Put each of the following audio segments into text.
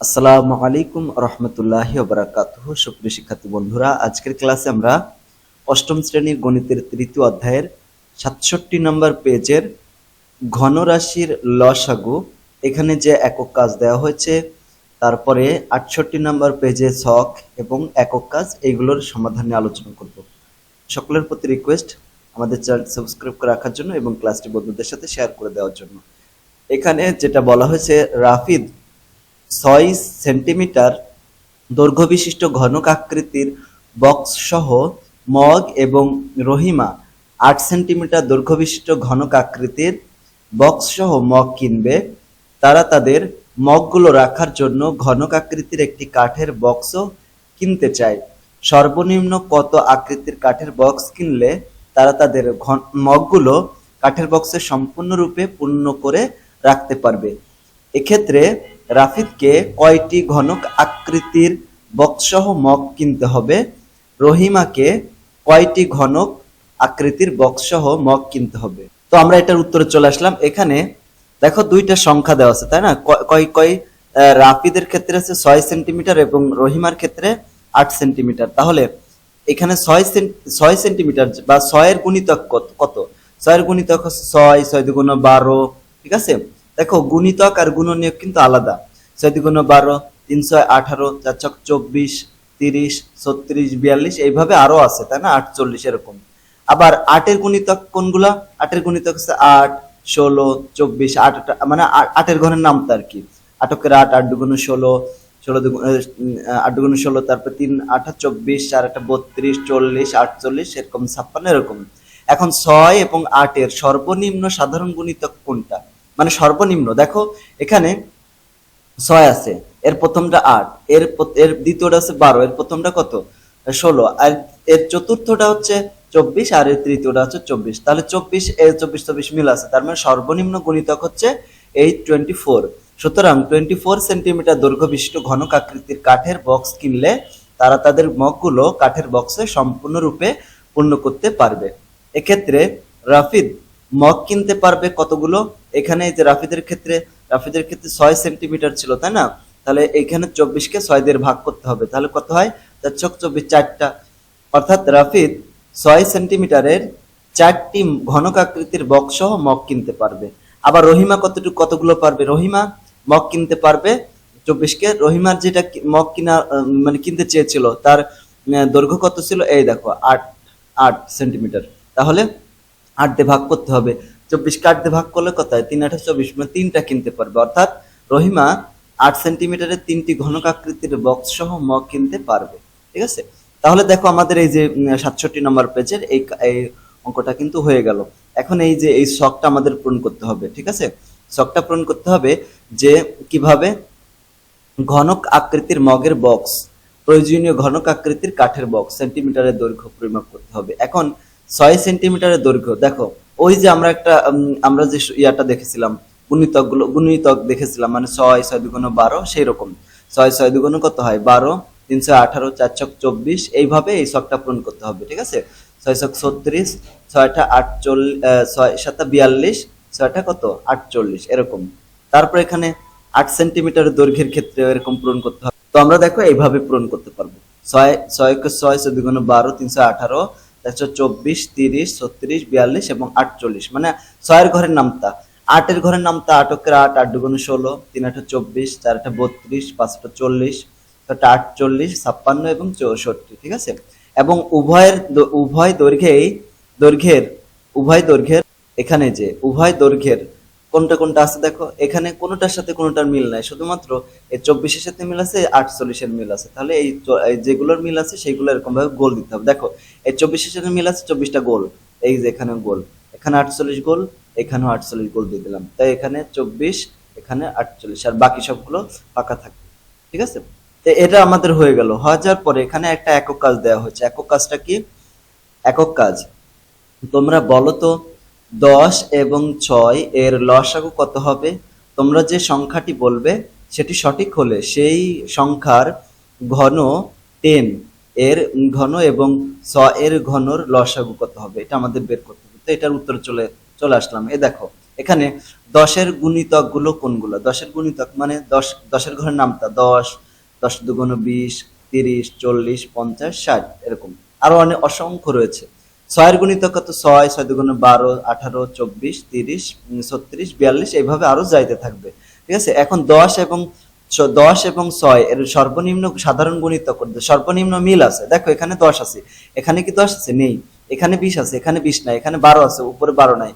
আসসালামু আলাইকুম রহমতুল্লাহ বারাকাতুহ সুপ্রিয় শিক্ষার্থী বন্ধুরা, আজকের ক্লাসে আমরা অষ্টম শ্রেণির গণিতের তৃতীয় অধ্যায়ের সাতষট্টি নম্বর পেজের ঘনরাশির লসাগু, এখানে যে একক কাজ দেওয়া হয়েছে, তারপরে আটষট্টি নম্বর পেজে ছক এবং একক কাজ, এইগুলোর সমাধান নিয়ে আলোচনা করব। সকলের প্রতি রিকোয়েস্ট আমাদের চ্যানেল সাবস্ক্রাইব করে রাখার জন্য এবং ক্লাসটি বন্ধুদের সাথে শেয়ার করে দেওয়ার জন্য। এখানে যেটা বলা হয়েছে, রাফিদ ছয় সেন্টিমিটার দৈর্ঘ্য বিশিষ্ট ঘনক আকৃতির বক্স সহ মগ এবং রহিমা আট সেন্টিমিটার দৈর্ঘ্য বিশিষ্ট ঘনক আকৃতির বক্স সহ মগ কিনবে। তারা তাদের মগগুলো রাখার জন্য ঘনক আকৃতির একটি কাঠের বক্সও কিনতে চায়। সর্বনিম্ন কত আকৃতির কাঠের বক্স কিনলে তারা তাদের মগগুলো কাঠের বক্সে সম্পূর্ণরূপে পূর্ণ করে রাখতে পারবে? এক্ষেত্রে রাফিদকে কয়টি ঘনক আকৃতির বক্সসহ মগ কিনতে হবে? রহিমাকে কয়টি ঘনক আকৃতির বক্সসহ মগ কিনতে হবে? তো আমরা এটার উত্তরে চলে আসলাম। এখানে দেখো দুইটা সংখ্যা দেওয়া আছে, তাই না? কয় কয় রাফিদের ক্ষেত্রে আছে ছয় সেন্টিমিটার এবং রহিমার ক্ষেত্রে আট সেন্টিমিটার। তাহলে এখানে ছয় ছয় সেন্টিমিটার বা ছয়ের গুণিতক কত? ছয়ের গুণিতক ছয় ছয় দুগুণ বারো, ঠিক আছে? দেখো, গুণিতক আর গুণনীয়ক কিন্তু আলাদা। ছয় দুগুণ বারো, তিনশো আঠারো চার ছক চব্বিশ, তিরিশ, ছত্রিশ, বিয়াল্লিশ, এইভাবে আরও আছে, তাই না? আটচল্লিশ এরকম। আবার আটের গুণিতক কোনগুলা? আটের গুণিতক হচ্ছে আট, ষোলো, চব্বিশ, আট মানে আটের ঘরের নামটা আর কি। আটকের আট আট দুগুণ ষোলো ষোলো দুগুণ আট দুগুণ ষোলো, তারপর তিন আঠা চব্বিশ, চার একটা বত্রিশ, চল্লিশ, আটচল্লিশ, এরকম ছাপ্পান্ন, এরকম। এখন ছয় এবং আটের সর্বনিম্ন সাধারণ গুণিতক কোনটা? মানে সর্বনিম্ন। দেখো, এখানে ছয় আছে, এর প্রথমটা আট, এর এর দ্বিতীয়টা আছে বারো, এর প্রথমটা কত? ষোলো, আর এর চতুর্থটা হচ্ছে চব্বিশ, আর এর তৃতীয়টা হচ্ছে চব্বিশ। তাহলে চব্বিশ এর চব্বিশ চব্বিশ মিল আছে, তার মানে সর্বনিম্ন গণিতক হচ্ছে এই টোয়েন্টি ফোর সুতরাং টোয়েন্টি ফোর সেন্টিমিটার দৈর্ঘ্য বিশিষ্ট ঘনক আকৃতির কাঠের বক্স কিনলে তারা তাদের মগগুলো কাঠের বক্সে সম্পূর্ণরূপে পূর্ণ করতে পারবে। এক্ষেত্রে রাফিদ মগ কিনতে পারবে কতগুলো? এখানে যে রাফিদের ক্ষেত্রে রাফিদের ক্ষেত্রে ছয় সেন্টিমিটার ছিল, তাই না? তাহলে এখানে চব্বিশকে ছয় দিয়ে ভাগ করতে হবে। তাহলে কত হয়? চার ছক চব্বিশ চারটা। অর্থাৎ রাফিদ ছয় সেন্টিমিটারের চারটি ঘনক আকৃতির বক্স সহ মগ কিনতে পারবে। আবার রহিমা কতটুকু, কতগুলো পারবে? রহিমা মগ কিনতে পারবে চব্বিশকে। রহিমার যেটা মগ কিনা মানে কিনতে চেয়েছিল, তার দৈর্ঘ্য কত ছিল? এই দেখো, আট আট সেন্টিমিটার। তাহলে আট দিয়ে ভাগ করতে হবে। চব্বিশ আট দিয়ে ভাগ করলে কত হয়? তিন আঠাশ চব্বিশ মানে তিনটা কিনতে পারবে। অর্থাৎ রহিমা আট সেন্টিমিটারের তিনটি ঘনক আকৃতির বক্স সহ মগ কিনতে পারবে। ঠিক আছে? তাহলে দেখো আমাদের এই যে সাতষট্টি নম্বর পেজের এই অঙ্কটা কিন্তু হয়ে গেল। এখন এই যে, এই শখটা আমাদের পূরণ করতে হবে। ঠিক আছে? শখটা পূরণ করতে হবে যে, কীভাবে? ঘনক আকৃতির মগের বক্স প্রয়োজনীয় ঘনক আকৃতির কাঠের বক্স সেন্টিমিটারের দৈর্ঘ্য পরিমাপ করতে হবে। এখন ছয় সেন্টিমিটারের দৈর্ঘ্য। দেখো, ওই যে আমরা একটা আমরা যে ইয়াটা দেখেছিলাম গুণিতকগুলো গুণিতক দেখেছিলাম মানে ছয় ছয় দুগুণ বারো সেই রকম ছয় ছয় দুগুণ কত হয়? বারো, তিনশো আঠারো, চার ছক চব্বিশ, এইভাবে এই শখটা পূরণ করতে হবে, ঠিক আছে? ছয় ছক ছত্রিশ, ছয়টা আটচল্লিশ ছয়, সাতটা বিয়াল্লিশ, ছয়টা কত? আটচল্লিশ, এরকম। তারপর এখানে আট সেন্টিমিটার দৈর্ঘ্যের ক্ষেত্রে এরকম পূরণ করতে হবে। তো আমরা দেখো এইভাবে পূরণ করতে পারব। ছয় ছয় ছয় চোদ্দ গুণ বারো, তিনশো আঠারো একশো চব্বিশ, তিরিশ, ছত্রিশ, বিয়াল্লিশ এবং আটচল্লিশ। মানে ছয়ের ঘরের নামতা। আটের ঘরের নামতা আটকের আট আট দুগুণ ষোলো, তিন আটা চব্বিশ, চার আটা বত্রিশ পাঁচটা চল্লিশ ছটা আটচল্লিশ, ছাপ্পান্ন এবং চৌষট্টি ঠিক আছে? এবং উভয়ের উভয় দৈর্ঘ্যেই, দৈর্ঘ্যের, উভয় দৈর্ঘ্যের, এখানে যে, উভয় দৈর্ঘ্যের কোনটা কোনটা আছে দেখো, এখানে কোনোটার সাথে কোনোটার মিল নাই। শুধুমাত্র এই চব্বিশের সাথে মিল আছে আটচল্লিশের মিল আছে। তাহলে এই যেগুলোর মিল আছে, সেইগুলো এরকম ভাবে গোল দিতে হবে। দেখো, এই চব্বিশের সাথে মিল আছে, চব্বিশটা গোল। এই যে এখানে গোল। এখানে আটচল্লিশ গোল, এখানেও আটচল্লিশ গোল দিয়ে দিলাম। তাই এখানে চব্বিশ, এখানে আটচল্লিশ, আর বাকি সবগুলো ফাঁকা থাকবে। ঠিক আছে? তো এটা আমাদের হয়ে গেল। যাওয়ার পরে এখানে একটা একক কাজ দেওয়া হয়েছে। একক কাজটা কি? একক কাজ। তোমরা বলো তো দশ এবং ছয় এর লসাগু কত হবে? তোমরা যে সংখ্যাটি বলবে, সেটি সঠিক হলে সেই সংখ্যার ঘন টেন এর ঘন এবং ছ এর ঘনর লসাগু কত হবে? এটা আমাদের বের করতে হবে। তো এটার উত্তর চলে চলে আসলাম। এ দেখো, এখানে দশের গুণিতকগুলো কোনগুলো? দশের গুণিতক মানে দশ, দশের ঘরের নামটা দশ দশ দুগুণ বিশ, তিরিশ, চল্লিশ, পঞ্চাশ, ষাট, এরকম। আরও অনেক অসংখ্য রয়েছে। ছয়ের গুণিতক কত? ছয় ছয় দুগুণ বারো, আঠারো, চব্বিশ, তিরিশ ছত্রিশ, বিয়াল্লিশ, এইভাবে আরও যাইতে থাকবে। ঠিক আছে? এখন দশ এবং দশ এবং ছয় এর সর্বনিম্ন সাধারণ গুণিতক করতে সর্বনিম্ন মিল আছে। দেখো, এখানে দশ আছে। এখানে কি দশ আছে? নেই। এখানে বিশ আছে, এখানে বিশ নাই, এখানে বারো আছে, উপরে বারো নাই।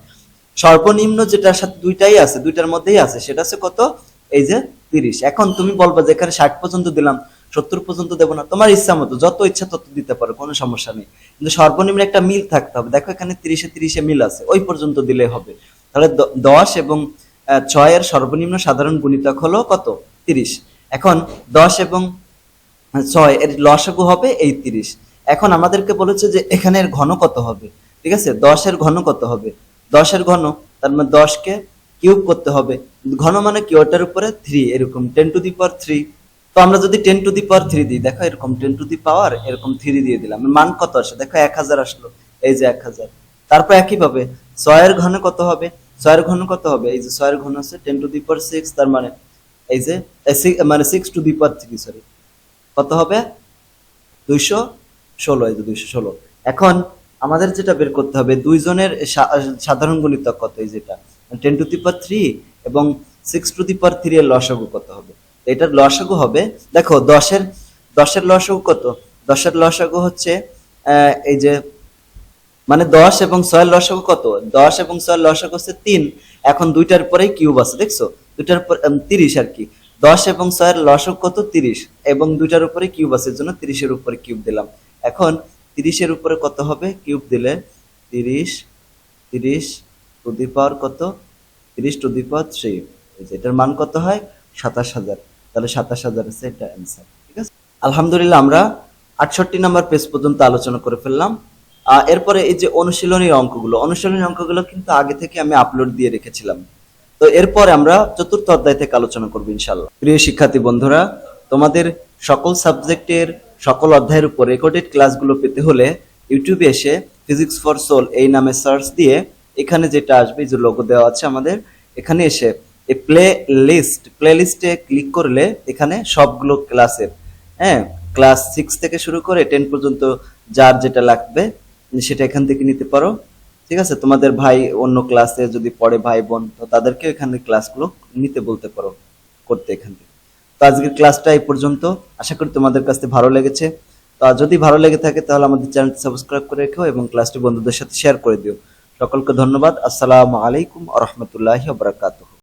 সর্বনিম্ন যেটার সাথে দুইটাই আছে, দুইটার মধ্যেই আছে, সেটা আছে কত? এই যে তিরিশ। এখন তুমি বলবা যে এখানে ষাট পর্যন্ত দিলাম সত্তর পর্যন্ত দেবো না। তোমার ইচ্ছা মতো, যত ইচ্ছা তত দিতে পারো, কোনো সমস্যা নেই। কিন্তু সর্বনিম্ন একটা মিল থাকতে হবে। দেখো এখানে তিরিশে তিরিশে মিল আছে, ওই পর্যন্ত দিলে হবে। তাহলে দশ এবং ছয়ের সর্বনিম্ন সাধারণ গুণিতক হলো কত? তিরিশ। এখন দশ এবং ছয়, এর লসাগু হবে এই তিরিশ। এখন আমাদেরকে বলেছে যে এখানের ঘন কত হবে? ঠিক আছে? দশের ঘন কত হবে? দশের ঘন, তার মানে দশকে কিউব করতে হবে। ঘন মানে কি ওটার উপরে থ্রি এরকম। Ten to the power three তো আমরা যদি ten to the power three দিই, দেখো এরকম টেন টু দি পাওয়ার এরকম থ্রি দিয়ে দিলাম। মান কত আসে? দেখো এক হাজার আসলো, এই যে এক হাজার। তারপর একইভাবে, ছয়ের ঘন কত হবে? ছয়ের ঘন কত হবে? এই যে ছয়ের ঘন আছে ten to the power six তার মানে এই যে মানে six to the power three sorry কত হবে? দুইশো ষোলো, এই যে দুইশো ষোলো। এখন আমাদের যেটা বের করতে হবে, দুইজনের সাধারণ গুণিতক কত? এই যেটা ten to the power three এবং six to the power three এর লসাগু কত হবে? এটার লসাগু হবে, দেখো দশের দশের লসাগু কত? দশের লসাগু হচ্ছে এই যে মানে দশ এবং ছয়ের লসাগু কত? দশ এবং ছয়ের লসাগু হচ্ছে তিন, এখন দুইটার পরেই কিউব আছে, দেখছ? দুইটার পর তিরিশ আর কি। দশ এবং ছয়ের লসক কত? তিরিশ, এবং দুইটার উপরে কিউব আছে জন্য তিরিশের উপরে কিউব দিলাম। এখন তিরিশের উপরে কত হবে? কিউব দিলে তিরিশ তিরিশ টু দি পাওয়ার কত? তিরিশ টু দি পাওয়ার থ্রি এটার মান কত হয়? সাতাশ হাজার। তাহলে সাতাশ হাজার আছে এটা অ্যান্সার ঠিক আছে? আলহামদুলিল্লাহ, আমরা আটষট্টি নাম্বার পেজ পর্যন্ত আলোচনা করে ফেললাম। এরপরে এই যে অনুশীলনী অঙ্কগুলো অনুশীলনী অঙ্কগুলো কিন্তু আগে থেকে আমি আপলোড দিয়ে রেখেছিলাম। তো এরপরে আমরা চতুর্থ অধ্যায় থেকে আলোচনা করব ইনশাল্লাহ প্রিয় শিক্ষার্থী বন্ধুরা, তোমাদের সকল সাবজেক্টের সকল অধ্যায়ের উপর রেকর্ডেড ক্লাসগুলো পেতে হলে ইউটিউবে এসে ফিজিক্স ফর সোল এই নামে সার্চ দিয়ে এখানে যেটা আসবে যে লোগো দেওয়া আছে আমাদের, এখানে এসে এই প্লে ক্লিক করলে এখানে সবগুলো ক্লাসের হ্যাঁ ক্লাস সিক্স থেকে শুরু করে টেন পর্যন্ত যার যেটা লাগবে, সেটা এখান থেকে নিতে পারো, ঠিক আছে? তোমাদের ভাই অন্য ক্লাসে যদি পড়ে ভাই বোন, তো তাদেরকে এখানে ক্লাসগুলো নিতে বলতে পারো, করতে এখান থেকে। তো আজকের ক্লাসটা এই পর্যন্ত। আশা করি তোমাদের কাছে ভালো লেগেছে। তো যদি ভালো লেগে থাকে, তাহলে আমাদের চ্যানেলটি সাবস্ক্রাইব করে রেখো এবং ক্লাসটি বন্ধুদের সাথে শেয়ার করে দিও। সকলকে ধন্যবাদ। আসসালামু আলাইকুম আ রহমতুল্লাহি